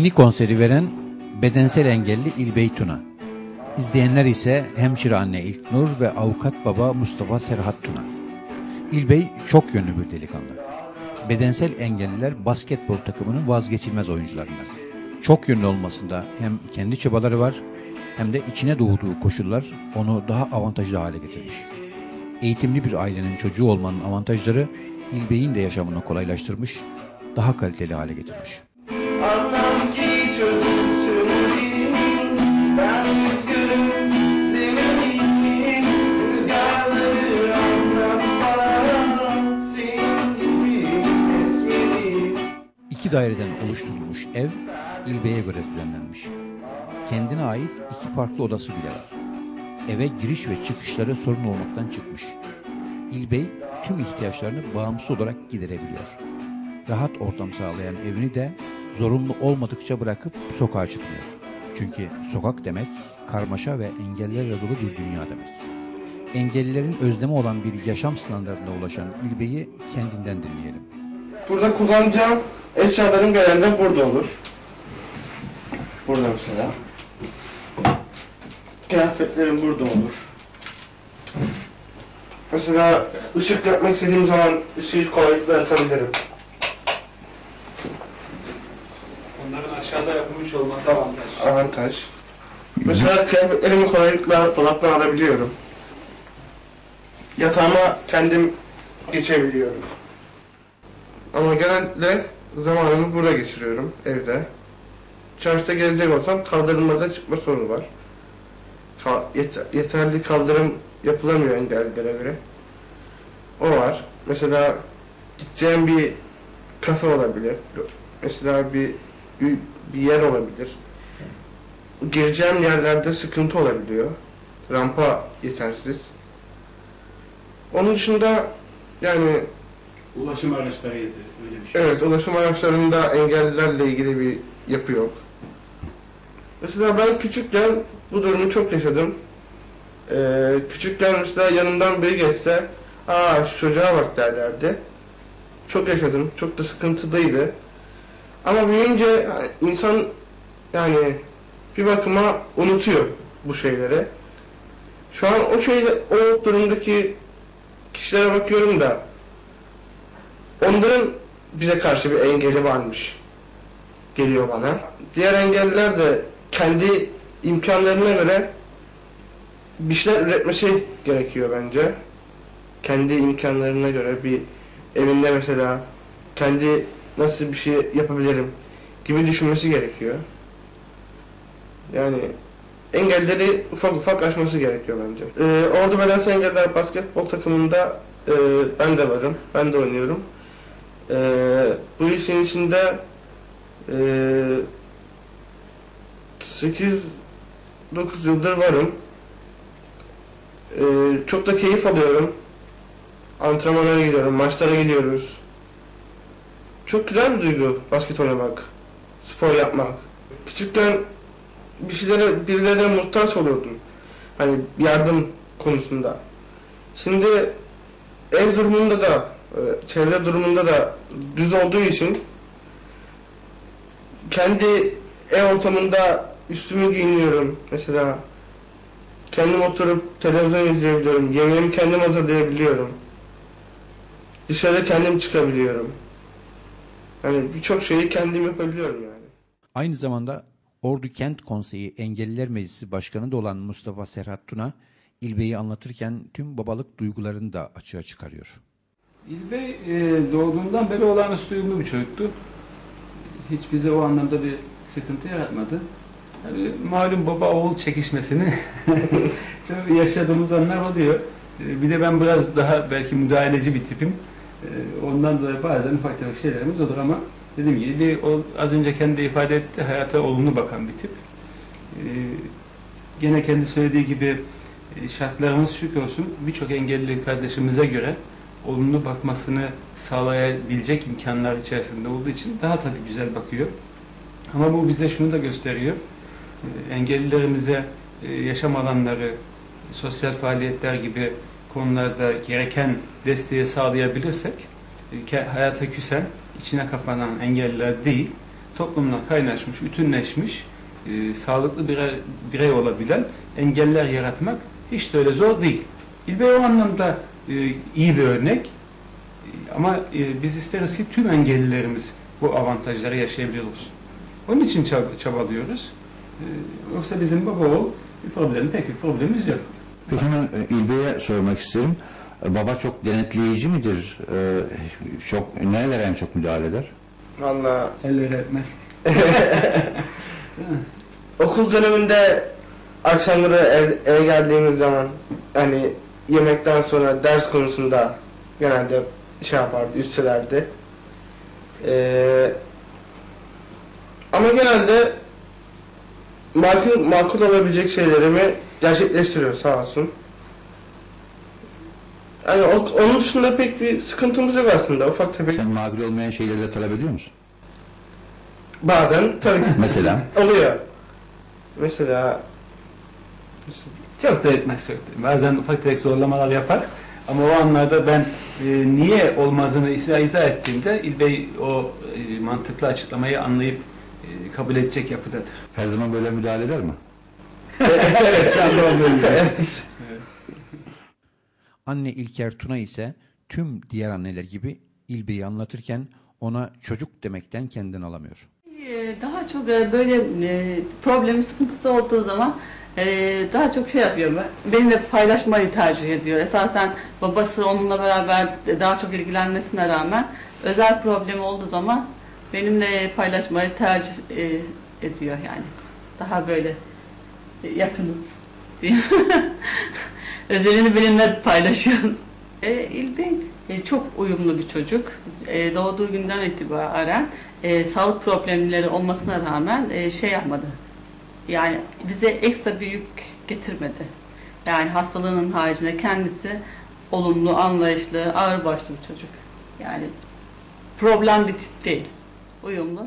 Mini konseri veren bedensel engelli İlbey Tuna. İzleyenler ise hemşire anne İlknur ve avukat baba Mustafa Serhat Tuna. İlbey çok yönlü bir delikanlı. Bedensel engelliler basketbol takımının vazgeçilmez oyuncularından. Çok yönlü olmasında hem kendi çabaları var hem de içine doğduğu koşullar onu daha avantajlı hale getirmiş. Eğitimli bir ailenin çocuğu olmanın avantajları İlbey'in de yaşamını kolaylaştırmış, daha kaliteli hale getirmiş. İki daireden oluşturulmuş ev İlbey'e göre düzenlenmiş. Kendine ait iki farklı odası bile var. Eve giriş ve çıkışları sorun olmaktan çıkmış. İlbey tüm ihtiyaçlarını bağımsız olarak giderebiliyor. Rahat ortam sağlayan evini de zorunlu olmadıkça bırakıp sokağa çıkmıyor. Çünkü sokak demek karmaşa ve engellerle dolu bir dünya demek. Engellilerin özlemi olan bir yaşam standartına ulaşan İlbey'i kendinden dinleyelim. Burada kullanacağım eşyalarım genelde burada olur. Burada mesela. Kıyafetlerim burada olur. Mesela ışık yapmak istediğim zaman ışığı kolaylıkla yakabilirim. Onların aşağıda yapılmış olması avantaj. Avantaj. Mesela kıyafetlerimi kolaylıkla dolaptan alabiliyorum. Yatağıma kendim geçebiliyorum. Ama genelde zamanımı burada geçiriyorum, evde. Çarşıda gezecek olsam kaldırımlarda çıkma sorunu var. Ka- yet- yeterli kaldırım yapılamıyor engellilere göre. O var. Mesela gideceğim bir kafe olabilir. Mesela bir bir, bir yer olabilir. Gireceğim yerlerde sıkıntı olabiliyor. Rampa yetersiz. Onun dışında yani Ulaşım araçları yedi, öyle bir şey. Evet, ulaşım araçlarında engellilerle ilgili bir yapı yok. Mesela ben küçükken bu durumu çok yaşadım. Ee, küçükken mesela yanımdan biri geçse, aa şu çocuğa bak derlerdi. Çok yaşadım, çok da sıkıntılıydı. Ama büyüyünce insan yani bir bakıma unutuyor bu şeyleri. Şu an o şeyde, o durumdaki kişilere bakıyorum da onların bize karşı bir engeli varmış geliyor bana. Diğer engelliler de kendi imkanlarına göre bir şeyler üretmesi gerekiyor bence. Kendi imkanlarına göre bir evinde mesela kendi nasıl bir şey yapabilirim gibi düşünmesi gerekiyor. Yani engelleri ufak ufak aşması gerekiyor bence. Ee, Ordu Bedensel Engeller Basketbol takımında e, ben de varım. Ben de oynuyorum. Ee, bu işin içinde e, 8 9 yıldır varım. Ee, çok da keyif alıyorum. Antrenmanlara gidiyorum, maçlara gidiyoruz. Çok güzel bir duygu basket oynamak, spor yapmak. Küçükken bir şeylere, birilerine muhtaç oluyordum. Hani yardım konusunda. Şimdi ev durumunda da, e, çevre durumunda da düz olduğu için kendi ev ortamında üstümü giyiniyorum mesela. Kendim oturup televizyon izleyebiliyorum. Yemeğimi kendim hazırlayabiliyorum. Dışarı kendim çıkabiliyorum. Yani birçok şeyi kendim yapabiliyorum yani. Aynı zamanda Ordu Kent Konseyi Engelliler Meclisi Başkanı da olan Mustafa Serhat Tuna, İlbey'i anlatırken tüm babalık duygularını da açığa çıkarıyor. İlbey e, doğduğundan beri olağanüstü uyumlu bir çocuktu. Hiç bize o anlamda bir sıkıntı yaratmadı. Yani malum baba oğul çekişmesini çok yaşadığımız anlar oluyor. E, bir de ben biraz daha belki müdahaleci bir tipim. E, ondan dolayı bazen ufak tefek şeylerimiz olur ama dediğim gibi bir, o, az önce kendi ifade etti hayata olumlu bakan bir tip. E, gene kendi söylediği gibi e, şartlarımız şükür olsun birçok engelli kardeşimize göre olumlu bakmasını sağlayabilecek imkanlar içerisinde olduğu için daha tabii güzel bakıyor. Ama bu bize şunu da gösteriyor. E, Engellilerimize e, yaşam alanları, sosyal faaliyetler gibi konularda gereken desteği sağlayabilirsek e, hayata küsen, içine kapanan engelliler değil, toplumla kaynaşmış, bütünleşmiş, e, sağlıklı birey, birey olabilen engeller yaratmak hiç de öyle zor değil. İlbey o anlamda e, iyi bir örnek. E, Ama e, biz isteriz ki tüm engellilerimiz bu avantajları yaşayabilir olsun. Onun için çab- çabalıyoruz. E, Yoksa bizim baba oğul bir problem, pek bir problemimiz yok. Peki hemen e, İlbey'e sormak isterim. Baba çok denetleyici midir? E, Çok nerelere en çok müdahale eder? Valla Elleri etmez. okul döneminde akşamları ev- eve geldiğimiz zaman hani yemekten sonra ders konusunda genelde şey yapardı, üstelerdi. Ee, ama genelde makul, makul olabilecek şeylerimi gerçekleştiriyor sağ olsun. Yani o- onun dışında pek bir sıkıntımız yok aslında. Ufak tefek Sen makul olmayan şeyleri de talep ediyor musun? bazen tabii Mesela? oluyor. Mesela Çok da etmez çok da. Bazen ufak tefek zorlamalar yapar. Ama o anlarda ben e, niye olmazını izah, izah ettiğimde İlbey o e, mantıklı açıklamayı anlayıp e, kabul edecek yapıdadır. Her zaman böyle müdahale eder mi? evet şu anda olduğu gibi. evet. Anne İlker Tuna ise tüm diğer anneler gibi İlbey'i anlatırken ona çocuk demekten kendini alamıyor. Ee, Daha çok e, böyle e, problemi sıkıntısı olduğu zaman e, daha çok şey yapıyor. Benimle paylaşmayı tercih ediyor. Esasen babası onunla beraber daha çok ilgilenmesine rağmen özel problemi olduğu zaman benimle paylaşmayı tercih ediyor yani. Daha böyle yakınız. Özelini benimle paylaşıyor. E, İlbey e, çok uyumlu bir çocuk. E, doğduğu günden itibaren e, sağlık problemleri olmasına rağmen e, şey yapmadı. Yani bize ekstra bir yük getirmedi. Yani hastalığının haricinde kendisi olumlu, anlayışlı, ağırbaşlı bir çocuk. Yani problem bir tip değil. Uyumlu.